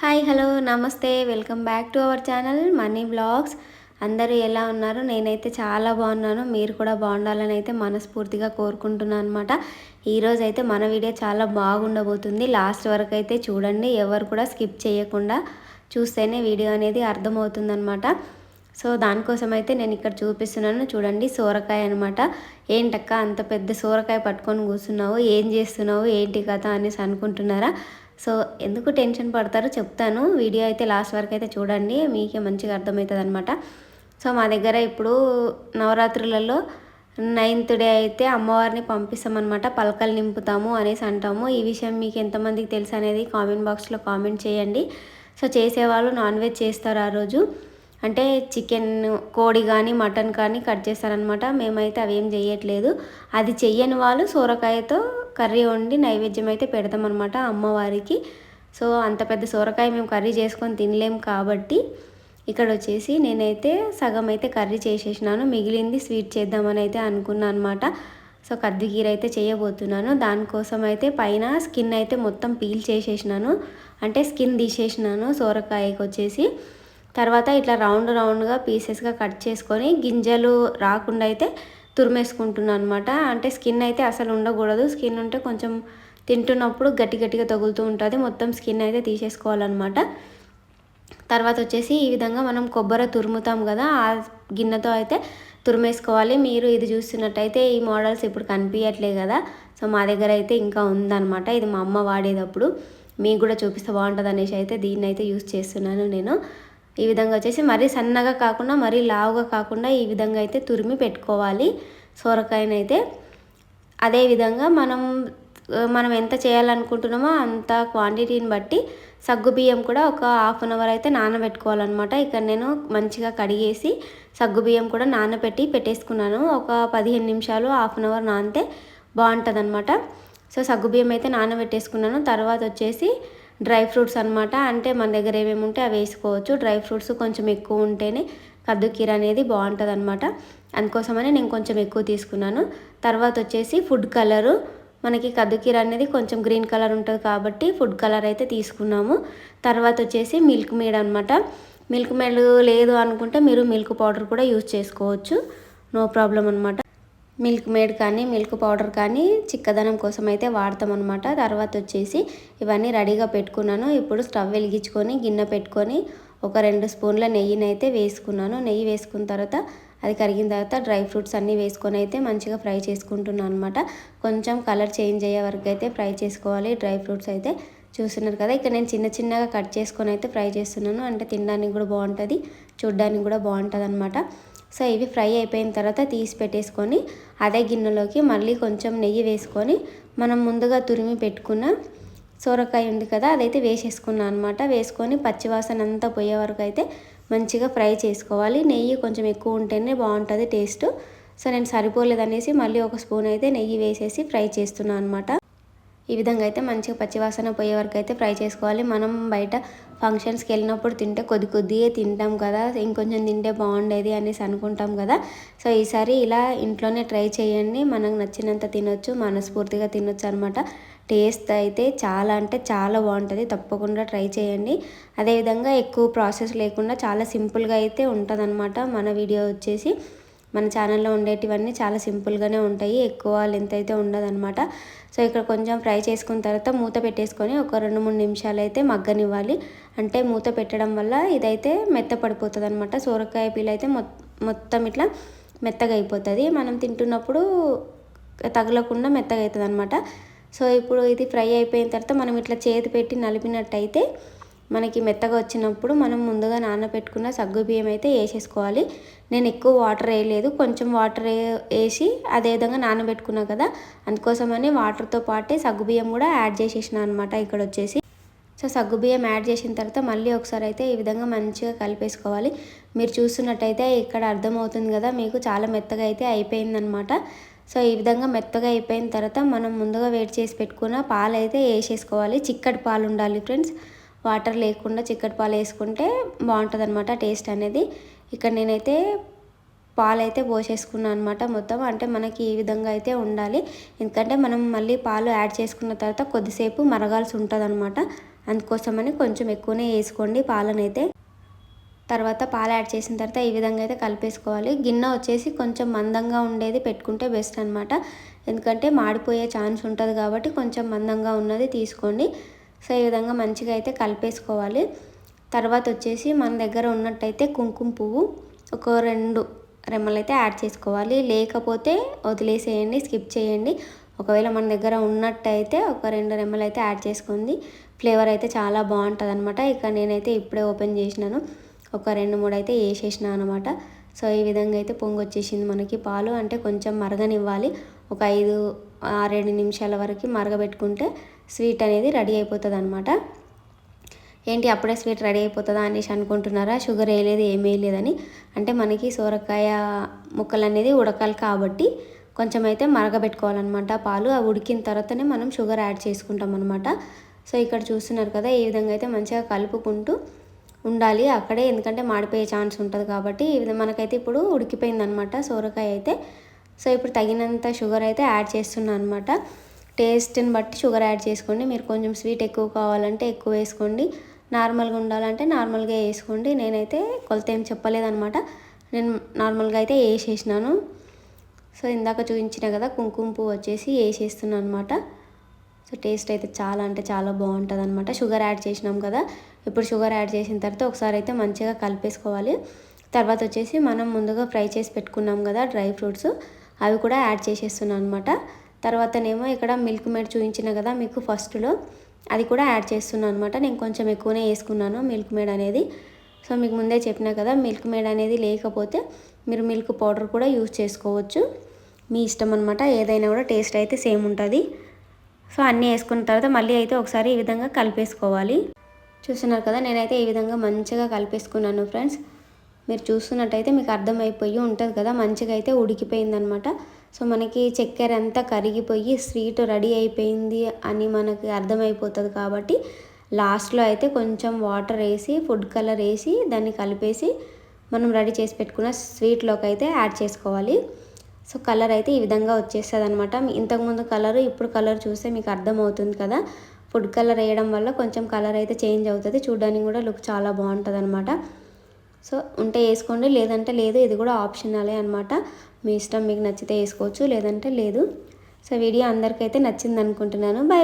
Hi hello నమస్తే. Welcome back to our channel Mani vlogs అందరూ ఎలా ఉన్నారు? నేనైతే చాలా బాగున్నాను. మీరు కూడా బాగుండాలని అయితే మనస్ఫూర్తిగా కోరుకుంటున్నాను అనమాట ఈరోజు అయితే మన వీడియో చాలా బాగుండబోతుంది. లాస్ట్ వరకు అయితే చూడండి. ఎవరు కూడా స్కిప్ చేయకుండా చూస్తేనే వీడియో అనేది అర్థమవుతుందనమాట సో దానికోసం అయితే నేను ఇక్కడ చూపిస్తున్నాను. చూడండి సోరకాయ అనమాట ఏంటక్క అంత పెద్ద సోరకాయ పట్టుకొని కూర్చున్నావు? ఏం చేస్తున్నావు? ఏంటి కథ అనేసి అనుకుంటున్నారా? సో ఎందుకు టెన్షన్ పడతారో చెప్తాను. వీడియో అయితే లాస్ట్ వరకు అయితే చూడండి. మీకే మంచిగా అర్థమవుతుంది అనమాట సో మా దగ్గర ఇప్పుడు నవరాత్రులలో నైన్త్ డే అయితే అమ్మవారిని పంపిస్తామన్నమాట. పలకలు నింపుతాము అనేసి అంటాము. ఈ విషయం మీకు ఎంతమందికి తెలుసు అనేది కామెంట్ బాక్స్లో కామెంట్ చేయండి. సో చేసేవాళ్ళు నాన్ వెజ్ చేస్తారు ఆ రోజు. అంటే చికెన్ కోడి కానీ మటన్ కానీ కట్ చేస్తారనమాట మేమైతే అవి ఏం చేయట్లేదు. అది చెయ్యని వాళ్ళు సోరకాయతో కర్రీ వండి నైవేద్యం అయితే పెడతామన్నమాట అమ్మవారికి సో అంత పెద్ద సోరకాయ మేము కర్రీ చేసుకొని తినలేం కాబట్టి ఇక్కడ వచ్చేసి నేనైతే సగం అయితే కర్రీ చేసేసినాను. మిగిలింది స్వీట్ చేద్దామని అయితే అనుకున్నాను అనమాట సో కద్దుగీర అయితే చేయబోతున్నాను. దానికోసం అయితే పైన స్కిన్ అయితే మొత్తం పీల్ చేసేసినాను. అంటే స్కిన్ తీసేసినాను సోరకాయకి వచ్చేసి. తర్వాత ఇట్లా రౌండ్ రౌండ్గా పీసెస్గా కట్ చేసుకొని గింజలు రాకుండా అయితే తురిమేసుకుంటున్నాను అనమాట అంటే స్కిన్ అయితే అసలు ఉండకూడదు. స్కిన్ ఉంటే కొంచెం తింటున్నప్పుడు గట్టి గట్టిగా తగులుతూ ఉంటుంది. మొత్తం స్కిన్ అయితే తీసేసుకోవాలన్నమాట. తర్వాత వచ్చేసి ఈ విధంగా మనం కొబ్బరి తురుముతాం కదా ఆ గిన్నెతో అయితే తురిమేసుకోవాలి. మీరు ఇది చూస్తున్నట్టయితే ఈ మోడల్స్ ఇప్పుడు కనిపించట్లే కదా. సో మా దగ్గర అయితే ఇంకా ఉందన్నమాట. ఇది మా అమ్మ వాడేటప్పుడు. మీకు కూడా చూపిస్తే బాగుంటుంది అనేసి అయితే దీన్ని అయితే యూస్ చేస్తున్నాను నేను. ఈ విధంగా వచ్చేసి మరీ సన్నగా కాకుండా మరీ లావుగా కాకుండా ఈ విధంగా అయితే తురిమి పెట్టుకోవాలి. సొరకాయనైతే అదేవిధంగా మనం మనం ఎంత చేయాలనుకుంటున్నామో అంత క్వాంటిటీని బట్టి సగ్గు బియ్యం కూడా ఒక హాఫ్ అన్ అవర్ అయితే నానబెట్టుకోవాలన్నమాట. ఇక్కడ నేను మంచిగా కడిగేసి సగ్గు బియ్యం కూడా నానబెట్టి పెట్టేసుకున్నాను. ఒక పదిహేను నిమిషాలు హాఫ్ అన్ అవర్ నానితే బాగుంటుంది అనమాట సో సగ్గు బియ్యం అయితే నానబెట్టేసుకున్నాను. తర్వాత వచ్చేసి డ్రై ఫ్రూట్స్ అనమాట అంటే మన దగ్గర ఏమేమి ఉంటే అవి వేసుకోవచ్చు. డ్రై ఫ్రూట్స్ కొంచెం ఎక్కువ ఉంటేనే కద్దు కీర అనేది బాగుంటుంది అనమాట అందుకోసమని నేను కొంచెం ఎక్కువ తీసుకున్నాను. తర్వాత వచ్చేసి ఫుడ్ కలరు. మనకి కద్దుకీర అనేది కొంచెం గ్రీన్ కలర్ ఉంటుంది కాబట్టి ఫుడ్ కలర్ అయితే తీసుకున్నాము. తర్వాత వచ్చేసి మిల్క్ మేడ్ అనమాట మిల్క్ మేడ్ లేదు అనుకుంటే మీరు మిల్క్ పౌడర్ కూడా యూజ్ చేసుకోవచ్చు. నో ప్రాబ్లం అనమాట మిల్క్ మేడ్ కానీ మిల్క్ పౌడర్ కానీ చిక్కదనం కోసం అయితే వాడతాం అనమాట తర్వాత వచ్చేసి ఇవన్నీ రెడీగా పెట్టుకున్నాను. ఇప్పుడు స్టవ్ వెలిగించుకొని గిన్నె పెట్టుకొని ఒక రెండు స్పూన్ల నెయ్యిని అయితే వేసుకున్నాను. నెయ్యి వేసుకున్న తర్వాత అది కరిగిన తర్వాత డ్రై ఫ్రూట్స్ అన్నీ వేసుకొని అయితే మంచిగా ఫ్రై చేసుకుంటున్నాను అనమాట కొంచెం కలర్ చేంజ్ అయ్యే వరకు అయితే ఫ్రై చేసుకోవాలి. డ్రై ఫ్రూట్స్ అయితే చూస్తున్నారు కదా ఇక్కడ నేను చిన్న చిన్నగా కట్ చేసుకొని అయితే ఫ్రై చేస్తున్నాను. అంటే తినడానికి కూడా బాగుంటుంది చూడ్డానికి కూడా బాగుంటుంది అనమాట సో ఇవి ఫ్రై అయిపోయిన తర్వాత తీసి పెట్టేసుకొని అదే గిన్నెలోకి మళ్ళీ కొంచెం నెయ్యి వేసుకొని మనం ముందుగా తురిమి పెట్టుకున్న సోరకాయ ఉంది కదా అదైతే వేసేసుకున్నాను అనమాట వేసుకొని పచ్చివాసన అంతా పోయే వరకు అయితే మంచిగా ఫ్రై చేసుకోవాలి. నెయ్యి కొంచెం ఎక్కువ ఉంటేనే బాగుంటుంది టేస్ట్. సో నేను సరిపోలేదనేసి మళ్ళీ ఒక స్పూన్ అయితే నెయ్యి వేసేసి ఫ్రై చేస్తున్నాను అనమాట ఈ విధంగా అయితే మంచిగా పచ్చివాసన పోయే వరకు అయితే ఫ్రై చేసుకోవాలి. మనం బయట ఫంక్షన్స్కి వెళ్ళినప్పుడు తింటే కొద్ది కొద్దిగా తింటాం కదా ఇంకొంచెం తింటే బాగుండేది అనేసి అనుకుంటాం కదా. సో ఈసారి ఇలా ఇంట్లోనే ట్రై చేయండి. మనకు నచ్చినంత తినొచ్చు మనస్ఫూర్తిగా తినొచ్చు అనమాట టేస్ట్ అయితే చాలా అంటే చాలా బాగుంటుంది. తప్పకుండా ట్రై చేయండి. అదేవిధంగా ఎక్కువ ప్రాసెస్ లేకుండా చాలా సింపుల్గా అయితే ఉంటుంది మన వీడియో వచ్చేసి. మన ఛానల్లో ఉండేటివన్నీ చాలా సింపుల్గానే ఉంటాయి. ఎక్కువ లెంత్ అయితే ఉండదన్నమాట. సో ఇక్కడ కొంచెం ఫ్రై చేసుకున్న తర్వాత మూత పెట్టేసుకొని ఒక రెండు మూడు నిమిషాలు అయితే మగ్గనివ్వాలి. అంటే మూత పెట్టడం వల్ల ఇదైతే మెత్త పడిపోతుంది అనమాట సోరకాయ పీలు అయితే మొత్తం ఇట్లా మెత్తగా అయిపోతుంది మనం తింటున్నప్పుడు తగలకుండా మెత్తగా అవుతుంది అనమాట సో ఇప్పుడు ఇది ఫ్రై అయిపోయిన తర్వాత మనం ఇట్లా చేతి పెట్టి నలిపినట్టయితే మనకి మెత్తగా వచ్చినప్పుడు మనం ముందుగా నానబెట్టుకున్న సగ్గు బియ్యం అయితే వేసేసుకోవాలి. నేను ఎక్కువ వాటర్ వేయలేదు. కొంచెం వాటర్ వేసి అదేవిధంగా నానబెట్టుకున్నా కదా అందుకోసమని వాటర్తో పాటే సగ్గు బియ్యం కూడా యాడ్ చేసేసిన అనమాట ఇక్కడ వచ్చేసి. సో సగ్గు బియ్యం యాడ్ చేసిన తర్వాత మళ్ళీ ఒకసారి అయితే ఈ విధంగా మంచిగా కలిపేసుకోవాలి. మీరు చూస్తున్నట్టయితే ఇక్కడ అర్థమవుతుంది కదా మీకు చాలా మెత్తగా అయితే అయిపోయిందనమాట సో ఈ విధంగా మెత్తగా అయిపోయిన తర్వాత మనం ముందుగా వేడి చేసి పెట్టుకున్న పాలు అయితే వేసేసుకోవాలి. చిక్కటి పాలు ఉండాలి ఫ్రెండ్స్. వాటర్ లేకుండా చిక్కటి పాలు వేసుకుంటే బాగుంటుంది అనమాట టేస్ట్ అనేది. ఇక్కడ నేనైతే పాలు అయితే పోసేసుకున్నాను అనమాట మొత్తం. అంటే మనకి ఈ విధంగా అయితే ఉండాలి. ఎందుకంటే మనం మళ్ళీ పాలు యాడ్ చేసుకున్న తర్వాత కొద్దిసేపు మరగాల్సి ఉంటుంది అనమాట అందుకోసమని కొంచెం ఎక్కువనే వేసుకోండి పాలనైతే. తర్వాత పాలు యాడ్ చేసిన తర్వాత ఈ విధంగా అయితే కలిపేసుకోవాలి. గిన్నె వచ్చేసి కొంచెం మందంగా ఉండేది పెట్టుకుంటే బెస్ట్ అనమాట ఎందుకంటే మాడిపోయే ఛాన్స్ ఉంటుంది కాబట్టి కొంచెం మందంగా ఉన్నది తీసుకోండి. సో ఈ విధంగా మంచిగా అయితే కలిపేసుకోవాలి. తర్వాత వచ్చేసి మన దగ్గర ఉన్నట్టయితే కుంకుమ పువ్వు ఒక రెండు రెమ్మలు అయితే యాడ్ చేసుకోవాలి. లేకపోతే వదిలేసేయండి స్కిప్ చేయండి. ఒకవేళ మన దగ్గర ఉన్నట్టయితే ఒక రెండు రెమ్మలు అయితే యాడ్ చేసుకుంది ఫ్లేవర్ అయితే చాలా బాగుంటుంది అనమాట ఇక నేనైతే ఇప్పుడే ఓపెన్ చేసినాను. ఒక రెండు మూడు అయితే వేసేసిన అనమాట సో ఈ విధంగా అయితే పొంగు వచ్చేసింది మనకి పాలు. అంటే కొంచెం మరగనివ్వాలి. ఒక ఐదు ఆరేడు నిమిషాల వరకు మరగబెట్టుకుంటే స్వీట్ అనేది రెడీ అయిపోతుంది అనమాట ఏంటి అప్పుడే స్వీట్ రెడీ అయిపోతుందా అనేసి అనుకుంటున్నారా? షుగర్ వేయలేదు ఏం వేయలేదని. అంటే మనకి సోరకాయ ముక్కలు అనేది ఉడకాలి కాబట్టి కొంచెం అయితే మరగబెట్టుకోవాలన్నమాట పాలు. అవి ఉడికిన తర్వాతనే మనం షుగర్ యాడ్ చేసుకుంటాం అనమాట సో ఇక్కడ చూస్తున్నారు కదా ఈ విధంగా అయితే మంచిగా కలుపుకుంటూ ఉండాలి అక్కడే. ఎందుకంటే మాడిపోయే ఛాన్స్ ఉంటుంది కాబట్టి మనకైతే ఇప్పుడు ఉడికిపోయింది అనమాట సోరకాయ అయితే. సో ఇప్పుడు తగినంత షుగర్ అయితే యాడ్ చేస్తున్నాను అనమాట టేస్ట్ని బట్టి షుగర్ యాడ్ చేసుకోండి. మీరు కొంచెం స్వీట్ ఎక్కువ కావాలంటే ఎక్కువ వేసుకోండి. నార్మల్గా ఉండాలంటే నార్మల్గా వేసుకోండి. నేనైతే కొలత ఏం చెప్పలేదనమాట నేను నార్మల్గా అయితే వేసేసినాను. సో ఇందాక చూపించిన కదా కుంకుమ పువ్వు వచ్చేసి వేసేస్తున్నాను అనమాట సో టేస్ట్ అయితే చాలా అంటే చాలా బాగుంటుంది అనమాట షుగర్ యాడ్ చేసినాం కదా ఇప్పుడు షుగర్ యాడ్ చేసిన తర్వాత ఒకసారి అయితే మంచిగా కలిపేసుకోవాలి. తర్వాత వచ్చేసి మనం ముందుగా ఫ్రై చేసి పెట్టుకున్నాం కదా డ్రై ఫ్రూట్స్ అవి కూడా యాడ్ చేసేస్తున్నాను అనమాట తర్వాతనేమో ఇక్కడ మిల్క్ మేడ్ చూపించిన కదా మీకు ఫస్ట్లో. అది కూడా యాడ్ చేస్తున్నాను అనమాట నేను కొంచెం ఎక్కువనే వేసుకున్నాను మిల్క్ మేడ్ అనేది. సో మీకు ముందే చెప్పినా కదా మిల్క్ మేడ్ అనేది లేకపోతే మీరు మిల్క్ పౌడర్ కూడా యూజ్ చేసుకోవచ్చు. మీ ఇష్టం అనమాట ఏదైనా కూడా టేస్ట్ అయితే సేమ్ ఉంటుంది. సో అన్నీ వేసుకున్న తర్వాత మళ్ళీ అయితే ఒకసారి ఈ విధంగా కలిపేసుకోవాలి. చూస్తున్నారు కదా నేనైతే ఈ విధంగా మంచిగా కలిపేసుకున్నాను ఫ్రెండ్స్. మీరు చూస్తున్నట్టయితే మీకు అర్థమైపోయి ఉంటుంది కదా మంచిగా అయితే ఉడికిపోయిందనమాట సో మనకి చక్కెర అంతా కరిగిపోయి స్వీట్ రెడీ అయిపోయింది అని మనకి అర్థమైపోతుంది కాబట్టి లాస్ట్లో అయితే కొంచెం వాటర్ వేసి ఫుడ్ కలర్ వేసి దాన్ని కలిపేసి మనం రెడీ చేసి పెట్టుకున్న స్వీట్లోకి అయితే యాడ్ చేసుకోవాలి. సో కలర్ అయితే ఈ విధంగా వచ్చేస్తుంది అనమాట ఇంతకుముందు కలర్ ఇప్పుడు కలర్ చూస్తే మీకు అర్థమవుతుంది కదా. ఫుడ్ కలర్ వేయడం వల్ల కొంచెం కలర్ అయితే చేంజ్ అవుతుంది. చూడడానికి కూడా లుక్ చాలా బాగుంటుంది అనమాట సో ఉంటే వేసుకోండి లేదంటే లేదు ఇది కూడా ఆప్షనలే అనమాట మీ ఇష్టం మీకు నచ్చితే వేసుకోవచ్చు లేదంటే లేదు. సో వీడియో అందరికైతే నచ్చింది అనుకుంటున్నాను బాయ్